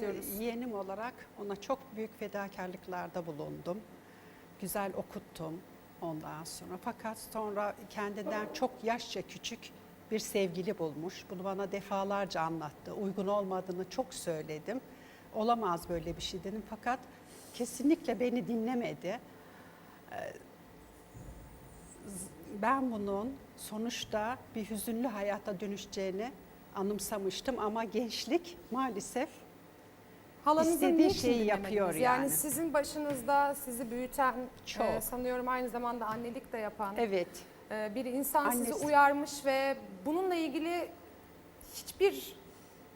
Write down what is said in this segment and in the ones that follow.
diyoruz. Yeğenim olarak ona çok büyük fedakarlıklarda bulundum. Güzel okuttum ondan sonra. Fakat sonra kendinden çok yaşça küçük bir sevgili bulmuş. Bunu bana defalarca anlattı. Uygun olmadığını çok söyledim. Olamaz böyle bir şey dedim. Fakat kesinlikle beni dinlemedi. Ee, Ben bunun sonuçta bir hüzünlü hayata dönüşeceğini anımsamıştım ama gençlik maalesef Halanızın İstediği niçin şeyi yapıyor Yani yani. sizin başınızda sizi büyüten, Çok. e, sanıyorum aynı zamanda annelik de yapan evet e, bir insan sizi Annesi. uyarmış ve bununla ilgili hiçbir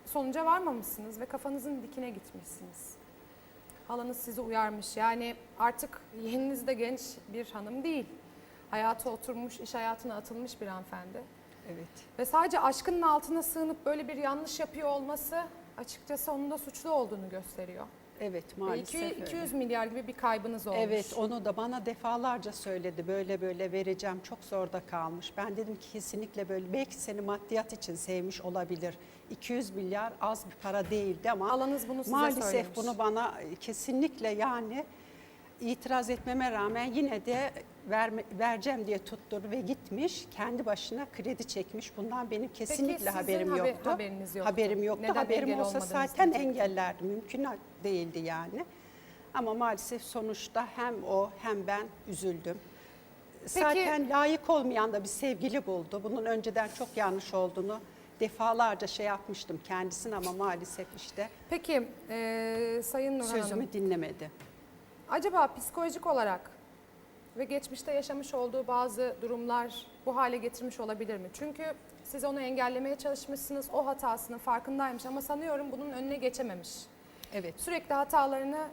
sonuca varmamışsınız ve kafanızın dikine gitmişsiniz. Halanız sizi uyarmış. Yani artık yeğeniniz de genç bir hanım değil. Hayata oturmuş, iş hayatına atılmış bir hanımefendi. evet Ve sadece aşkının altına sığınıp böyle bir yanlış yapıyor olması açıkçası onun da suçlu olduğunu gösteriyor. evet Ve maalesef iki- öyle. 200 milyar gibi bir kaybınız olmuş. Evet onu da bana defalarca söyledi böyle böyle vereceğim çok zorda kalmış. Ben dedim ki kesinlikle böyle belki seni maddiyat için sevmiş olabilir. 200 milyar az bir para değildi ama Alanız bunu size maalesef söylemiş. bunu bana kesinlikle yani itiraz etmeme rağmen yine de verme, vereceğim diye tutturdu ve gitmiş. Kendi başına kredi çekmiş. Bundan benim kesinlikle sizin haberim haber- yoktu. haberiniz yoktu. Haberim yoktu. Neden haberim olsa zaten diyecektim. engellerdi. Mümkün değildi yani. Ama maalesef sonuçta hem o hem ben üzüldüm. Zaten layık olmayan da bir sevgili buldu. Bunun önceden çok yanlış olduğunu defalarca şey yapmıştım kendisine ama maalesef işte Peki e, Sayın Nurhan Hanım, sözümü dinlemedi. Acaba psikolojik olarak ve geçmişte yaşamış olduğu bazı durumlar bu hale getirmiş olabilir mi? Çünkü siz onu engellemeye çalışmışsınız, o hatasının farkındaymış ama sanıyorum bunun önüne geçememiş. Evet. Sürekli hatalarını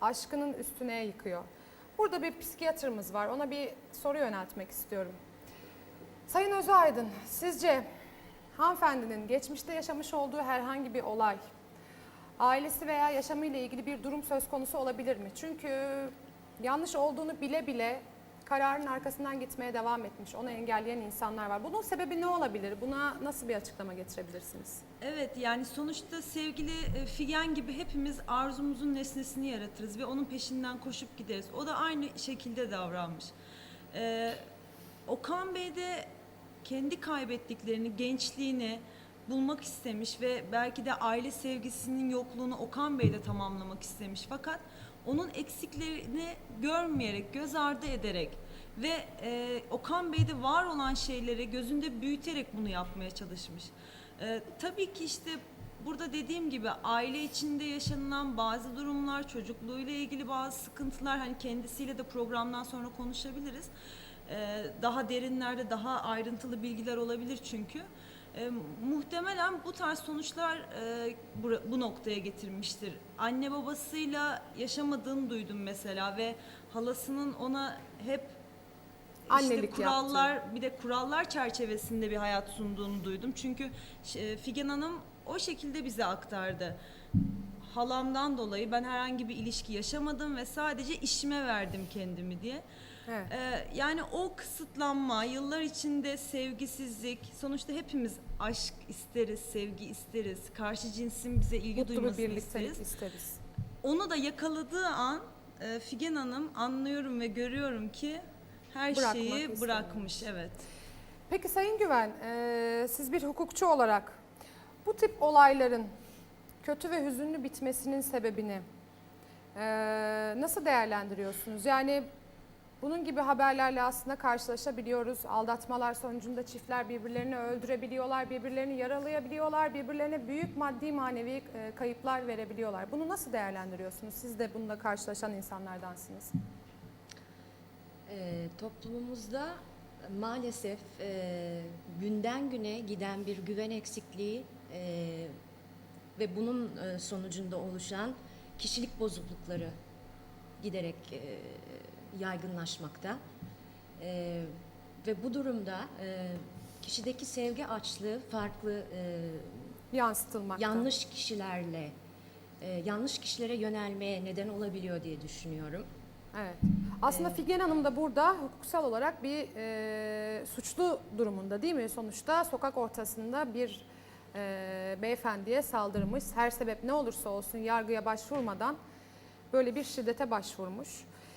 aşkının üstüne yıkıyor. Burada bir psikiyatrımız var. Ona bir soru yöneltmek istiyorum. Sayın Özaydın, sizce hanımefendinin geçmişte yaşamış olduğu herhangi bir olay, ailesi veya yaşamıyla ilgili bir durum söz konusu olabilir mi? Çünkü yanlış olduğunu bile bile kararın arkasından gitmeye devam etmiş, onu engelleyen insanlar var. Bunun sebebi ne olabilir? Buna nasıl bir açıklama getirebilirsiniz? Evet yani sonuçta sevgili e, Figen gibi hepimiz arzumuzun nesnesini yaratırız ve onun peşinden koşup gideriz. O da aynı şekilde davranmış. Ee, Okan Bey de kendi kaybettiklerini, gençliğini bulmak istemiş ve belki de aile sevgisinin yokluğunu Okan Bey de tamamlamak istemiş. Fakat onun eksiklerini görmeyerek, göz ardı ederek ve e, Okan Bey'de var olan şeyleri gözünde büyüterek bunu yapmaya çalışmış. E, tabii ki işte burada dediğim gibi aile içinde yaşanılan bazı durumlar, çocukluğuyla ilgili bazı sıkıntılar hani kendisiyle de programdan sonra konuşabiliriz. E, daha derinlerde daha ayrıntılı bilgiler olabilir çünkü. E, muhtemelen bu tarz sonuçlar e, bu, bu noktaya getirmiştir. Anne babasıyla yaşamadığını duydum mesela ve halasının ona hep işte Annelik kurallar bir de kurallar çerçevesinde bir hayat sunduğunu duydum. Çünkü e, Figen Hanım o şekilde bize aktardı. Halamdan dolayı ben herhangi bir ilişki yaşamadım ve sadece işime verdim kendimi diye. Evet. Ee, yani o kısıtlanma, yıllar içinde sevgisizlik, sonuçta hepimiz aşk isteriz, sevgi isteriz, karşı cinsin bize ilgi Mutlu duymasını isteriz. isteriz. Onu da yakaladığı an e, Figen Hanım anlıyorum ve görüyorum ki her Bırakmak şeyi istememiş. bırakmış. Evet. Peki Sayın Güven, eee, siz bir hukukçu olarak bu tip olayların kötü ve hüzünlü bitmesinin sebebini eee, nasıl değerlendiriyorsunuz? Yani bunun gibi haberlerle aslında karşılaşabiliyoruz. Aldatmalar sonucunda çiftler birbirlerini öldürebiliyorlar, birbirlerini yaralayabiliyorlar, birbirlerine büyük maddi manevi kayıplar verebiliyorlar. Bunu nasıl değerlendiriyorsunuz? Siz de bununla karşılaşan insanlardansınız. Ee, toplumumuzda maalesef e, günden güne giden bir güven eksikliği e, ve bunun e, sonucunda oluşan kişilik bozuklukları giderek e, yaygınlaşmakta. E, ve bu durumda kişideki sevgi açlığı farklı Yansıtılmakta. yanlış kişilerle yanlış kişilere yönelmeye neden olabiliyor diye düşünüyorum. Evet. Aslında Figen Hanım da burada hukuksal olarak bir e, suçlu durumunda değil mi? Sonuçta sokak ortasında bir e, beyefendiye saldırmış. Her sebep ne olursa olsun yargıya başvurmadan böyle bir şiddete başvurmuş.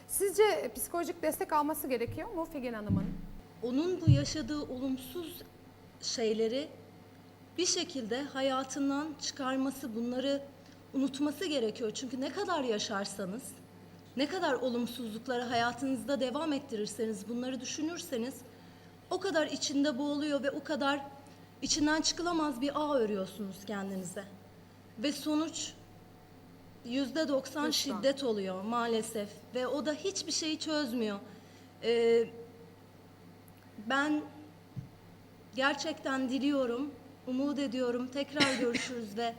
Sizce psikolojik destek alması gerekiyor mu Figen Hanım'ın? onun bu yaşadığı olumsuz şeyleri bir şekilde hayatından çıkarması, bunları unutması gerekiyor. Çünkü ne kadar yaşarsanız, ne kadar olumsuzlukları hayatınızda devam ettirirseniz, bunları düşünürseniz o kadar içinde boğuluyor ve o kadar içinden çıkılamaz bir ağ örüyorsunuz kendinize. Ve sonuç yüzde doksan şiddet oluyor maalesef ve o da hiçbir şeyi çözmüyor. Ee, ben gerçekten diliyorum, umut ediyorum tekrar görüşürüz ve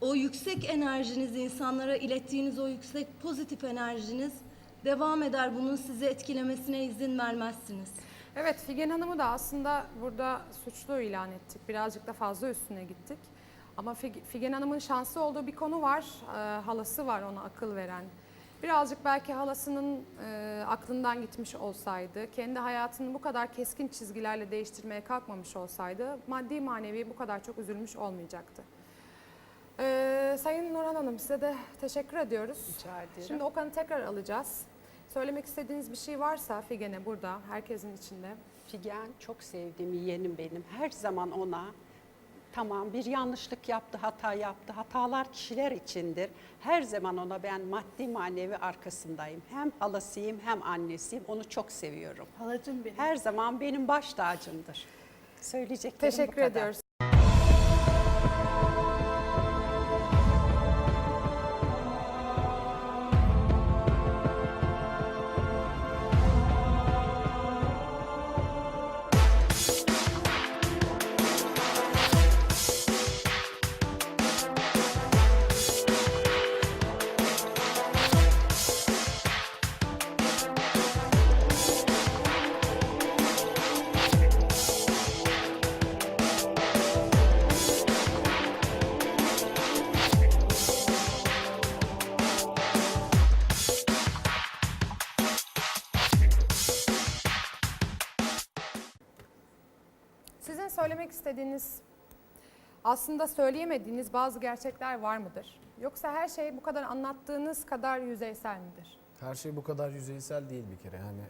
o yüksek enerjiniz, insanlara ilettiğiniz o yüksek pozitif enerjiniz devam eder. Bunun sizi etkilemesine izin vermezsiniz. Evet Figen Hanım'ı da aslında burada suçlu ilan ettik. Birazcık da fazla üstüne gittik. Ama Fig- Figen Hanım'ın şanslı olduğu bir konu var. Ee, halası var ona akıl veren. Birazcık belki halasının e, aklından gitmiş olsaydı, kendi hayatını bu kadar keskin çizgilerle değiştirmeye kalkmamış olsaydı maddi manevi bu kadar çok üzülmüş olmayacaktı. Ee, Sayın Nurhan Hanım size de teşekkür ediyoruz. Rica ederim. Şimdi Okan'ı tekrar alacağız. Söylemek istediğiniz bir şey varsa Figen'e burada, herkesin içinde. Figen çok sevdiğim yeğenim benim. Her zaman ona tamam bir yanlışlık yaptı, hata yaptı. Hatalar kişiler içindir. Her zaman ona ben maddi manevi arkasındayım. Hem halasıyım hem annesiyim. Onu çok seviyorum. Halacım benim. Her zaman benim baş tacımdır. Söyleyeceklerim bu Teşekkür kadar. ediyoruz. Aslında söyleyemediğiniz bazı gerçekler var mıdır? Yoksa her şey bu kadar anlattığınız kadar yüzeysel midir? Her şey bu kadar yüzeysel değil bir kere. Yani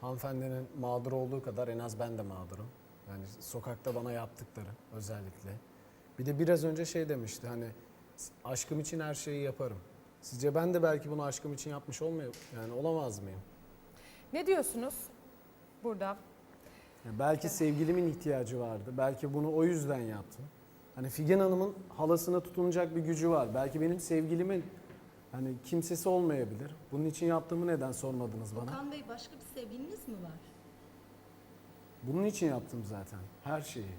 hanımefendinin mağdur olduğu kadar en az ben de mağdurum. Yani sokakta bana yaptıkları özellikle. Bir de biraz önce şey demişti hani aşkım için her şeyi yaparım. Sizce ben de belki bunu aşkım için yapmış olmuyor yani olamaz mıyım? Ne diyorsunuz burada? Ya belki sevgilimin ihtiyacı vardı. Belki bunu o yüzden yaptım. Hani Figen Hanım'ın halasına tutunacak bir gücü var. Belki benim sevgilimin hani kimsesi olmayabilir. Bunun için yaptığımı neden sormadınız bana? Okan Bey başka bir sevgiliniz mi var? Bunun için yaptım zaten her şeyi.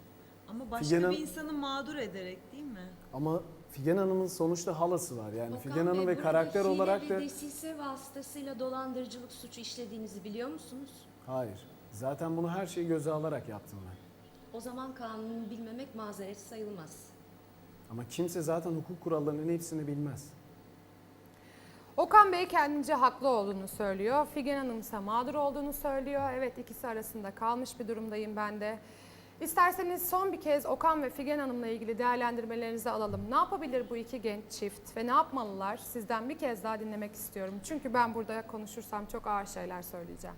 Ama başka Figen bir insanı mağdur ederek değil mi? Ama Figen Hanım'ın sonuçta halası var. Yani Okan Figen Hanım ve burada karakter olarak da desise vasıtasıyla dolandırıcılık suçu işlediğinizi biliyor musunuz? hayır. Zaten bunu her şeyi göze alarak yaptım ben. O zaman kanunu bilmemek mazeret sayılmaz. Ama kimse zaten hukuk kurallarının hepsini bilmez. Okan Bey kendince haklı olduğunu söylüyor. Figen Hanım ise mağdur olduğunu söylüyor. Evet ikisi arasında kalmış bir durumdayım ben de. İsterseniz son bir kez Okan ve Figen Hanım'la ilgili değerlendirmelerinizi alalım. Ne yapabilir bu iki genç çift ve ne yapmalılar? Sizden bir kez daha dinlemek istiyorum. Çünkü ben burada konuşursam çok ağır şeyler söyleyeceğim.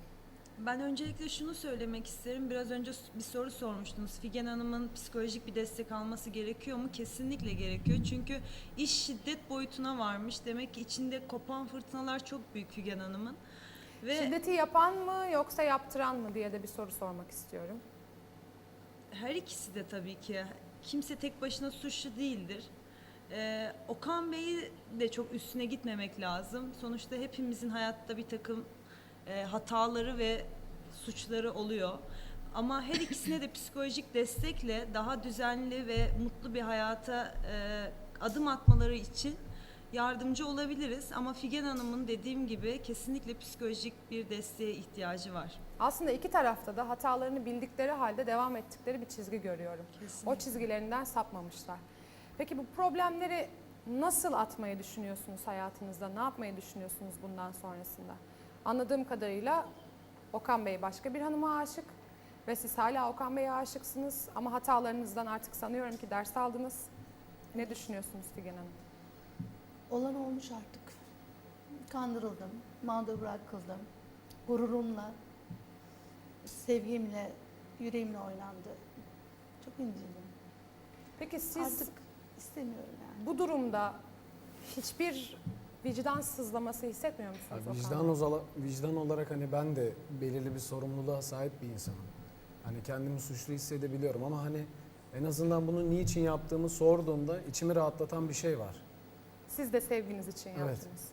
Ben öncelikle şunu söylemek isterim. Biraz önce bir soru sormuştunuz. Figen Hanım'ın psikolojik bir destek alması gerekiyor mu? Kesinlikle gerekiyor. Çünkü iş şiddet boyutuna varmış. Demek ki içinde kopan fırtınalar çok büyük Figen Hanım'ın. Ve Şiddeti yapan mı yoksa yaptıran mı diye de bir soru sormak istiyorum. her ikisi de tabii ki. Kimse tek başına suçlu değildir. Ee, Okan Bey'i de çok üstüne gitmemek lazım. Sonuçta hepimizin hayatta bir takım e, hataları ve suçları oluyor. Ama her ikisine de psikolojik destekle daha düzenli ve mutlu bir hayata e, adım atmaları için yardımcı olabiliriz. Ama Figen Hanım'ın dediğim gibi kesinlikle psikolojik bir desteğe ihtiyacı var. Aslında iki tarafta da hatalarını bildikleri halde devam ettikleri bir çizgi görüyorum. O çizgilerinden sapmamışlar. Peki bu problemleri nasıl atmayı düşünüyorsunuz hayatınızda? Ne yapmayı düşünüyorsunuz bundan sonrasında? Anladığım kadarıyla Okan Bey başka bir hanıma aşık. Ve siz hala Okan Bey'e aşıksınız ama hatalarınızdan artık sanıyorum ki ders aldınız. Ne düşünüyorsunuz Figen Hanım? Olan olmuş artık. Kandırıldım, mağdur bırakıldım. Gururumla, sevgimle, yüreğimle oynandı. Çok incindim. Peki siz Artık istemiyorum yani. bu durumda hiçbir vicdan sızlaması hissetmiyor musunuz Yani vicdan, ozala- vicdan olarak hani ben de belirli bir sorumluluğa sahip bir insanım. Hani kendimi suçlu hissedebiliyorum ama hani en azından bunu niçin yaptığımı sorduğumda içimi rahatlatan bir şey var. Siz de sevginiz için Evet. yaptınız.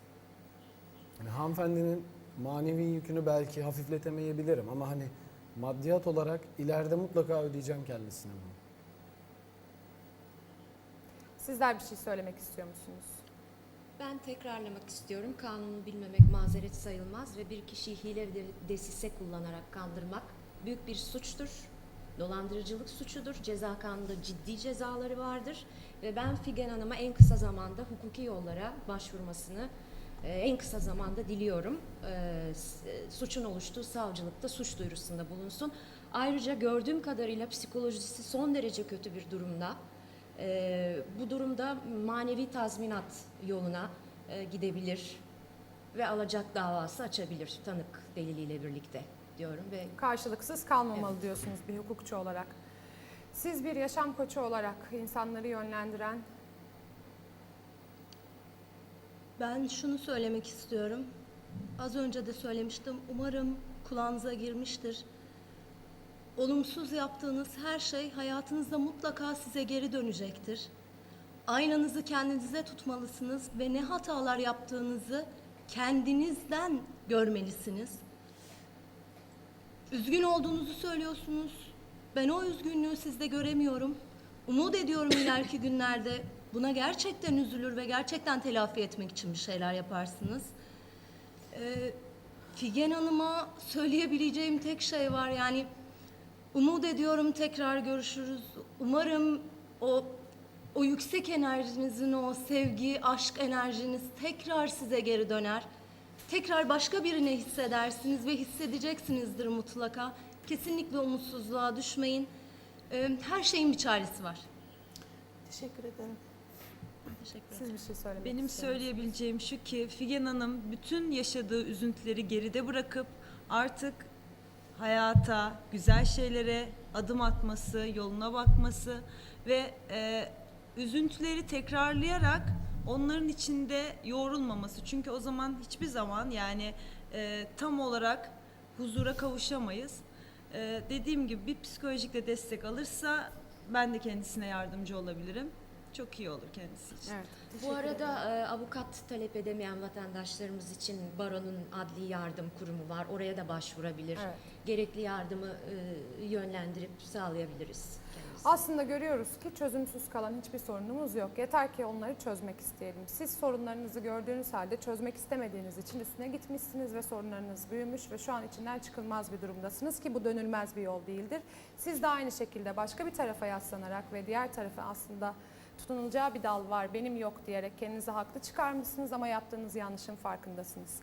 Yani hanımefendinin manevi yükünü belki hafifletemeyebilirim ama hani maddiyat olarak ileride mutlaka ödeyeceğim kendisine bunu. Sizler bir şey söylemek istiyor musunuz? Ben tekrarlamak istiyorum. Kanunu bilmemek mazeret sayılmaz ve bir kişiyi hile ve desise kullanarak kandırmak büyük bir suçtur. Dolandırıcılık suçudur. Ceza kanununda ciddi cezaları vardır. Ve ben Figen Hanım'a en kısa zamanda hukuki yollara başvurmasını e, en kısa zamanda diliyorum. E, e, Suçun oluştuğu savcılıkta suç duyurusunda bulunsun. Ayrıca gördüğüm kadarıyla psikolojisi son derece kötü bir durumda. Ee, bu durumda manevi tazminat yoluna e, gidebilir ve alacak davası açabilir tanık deliliyle birlikte diyorum ve Karşılıksız kalmamalı diyorsunuz bir hukukçu olarak. Siz bir yaşam koçu olarak insanları yönlendiren Ben şunu söylemek istiyorum. Az önce de söylemiştim. Umarım kulağınıza girmiştir. Olumsuz yaptığınız her şey hayatınızda mutlaka size geri dönecektir. Aynanızı kendinize tutmalısınız ve ne hatalar yaptığınızı kendinizden görmelisiniz. Üzgün olduğunuzu söylüyorsunuz. Ben o üzgünlüğü sizde göremiyorum. Umut ediyorum ileriki günlerde buna gerçekten üzülür ve gerçekten telafi etmek için bir şeyler yaparsınız. Ee, Figen Hanım'a söyleyebileceğim tek şey var yani umut ediyorum tekrar görüşürüz. Umarım o o yüksek enerjinizin o sevgi, aşk enerjiniz tekrar size geri döner. Tekrar başka birine hissedersiniz ve hissedeceksinizdir mutlaka. Kesinlikle umutsuzluğa düşmeyin. Ee, Her şeyin bir çaresi var. Teşekkür ederim. Teşekkür ederim. siz bir şey söylemek Benim söyleyebileceğim şu ki Figen Hanım bütün yaşadığı üzüntüleri geride bırakıp artık hayata, güzel şeylere adım atması, yoluna bakması ve e, üzüntüleri tekrarlayarak onların içinde yoğrulmaması. Çünkü o zaman hiçbir zaman yani e, tam olarak huzura kavuşamayız. E, dediğim gibi bir psikolojik de destek alırsa ben de kendisine yardımcı olabilirim. Çok iyi olur kendisi için. Evet. bu arada e, avukat talep edemeyen vatandaşlarımız için baronun adli yardım kurumu var. Oraya da başvurabilir. Evet. Gerekli yardımı e, yönlendirip sağlayabiliriz kendisine. Aslında görüyoruz ki çözümsüz kalan hiçbir sorunumuz yok. Yeter ki onları çözmek isteyelim. Siz sorunlarınızı gördüğünüz halde çözmek istemediğiniz için üstüne gitmişsiniz ve sorunlarınız büyümüş ve şu an içinden çıkılmaz bir durumdasınız ki bu dönülmez bir yol değildir. Siz de aynı şekilde başka bir tarafa yaslanarak ve diğer tarafa aslında tutunulacağı bir dal var benim yok diyerek kendinizi haklı çıkarmışsınız ama yaptığınız yanlışın farkındasınız.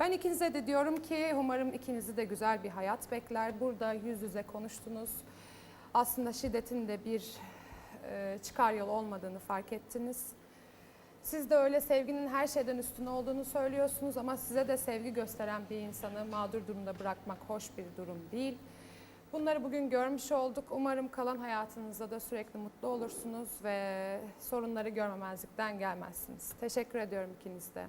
Ben ikinize de diyorum ki umarım ikinizi de güzel bir hayat bekler. Burada yüz yüze konuştunuz aslında şiddetin de bir e, çıkar yol olmadığını fark ettiniz. Siz de öyle sevginin her şeyden üstün olduğunu söylüyorsunuz ama size de sevgi gösteren bir insanı mağdur durumda bırakmak hoş bir durum değil. Bunları bugün görmüş olduk. Umarım kalan hayatınızda da sürekli mutlu olursunuz ve sorunları görmemezlikten gelmezsiniz. Teşekkür ediyorum ikiniz de.